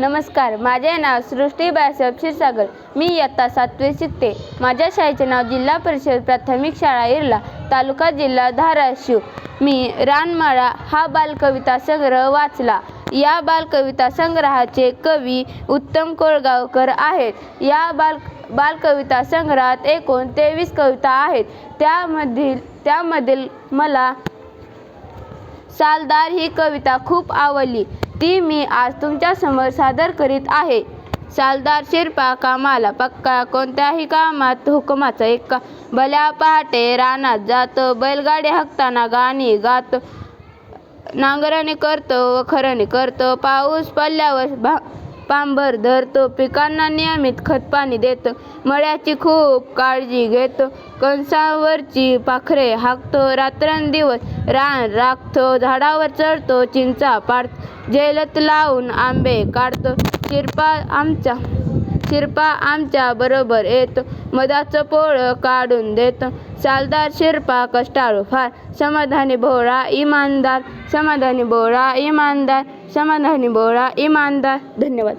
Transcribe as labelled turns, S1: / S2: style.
S1: नमस्कार माझे नाव सृष्टी बाळासाहेब क्षीरसागर. मी इयत्ता सातवी शिकते. माझ्या शाळेचे नाव जिल्हा परिषद प्राथमिक शाळा इरला तालुका जिल्हा धाराशिव. मी रानमाळा हा बालकविता संग्रह वाचला. या बालकविता संग्रहाचे कवी उत्तम कोळगावकर आहेत. या बाल बालकविता संग्रहात एकूण तेवीस कविता आहेत. त्यामधील त्यामधील मला सालदार ही कविता खूप आवडली. ती मी आज तुमच्यासमोर सादर करीत आहे. सालदार शिरपा कामाला पक्का कोणत्याही कामात हुकमाचा एक भल्या पहाटे रानात जातो बैलगाडी हाकताना गाणी गातो. नांगरणी करतो वखरणी करतो. पाऊस पडल्यावर भा पांभर धरतो. पिकांना नियमित खतपाणी देतो. मळ्याची खूप काळजी घेतो. कंसावरची पाखरे हाकतो. रात्रंदिवस रान राखतो. झाडावर चढतो. चिंचा पाडतो. जेलत लावून आंबे काढतो. शिरपा आमच्या शिरपा आमच्या बरोबर येतो. मधाचं पोळं काढून देतो. सालदार शिरपा कष्टाळू फार. समाधानी भोळा इमानदार. समाधानी भोळा इमानदार. समाधानी भोळा इमानदार. धन्यवाद.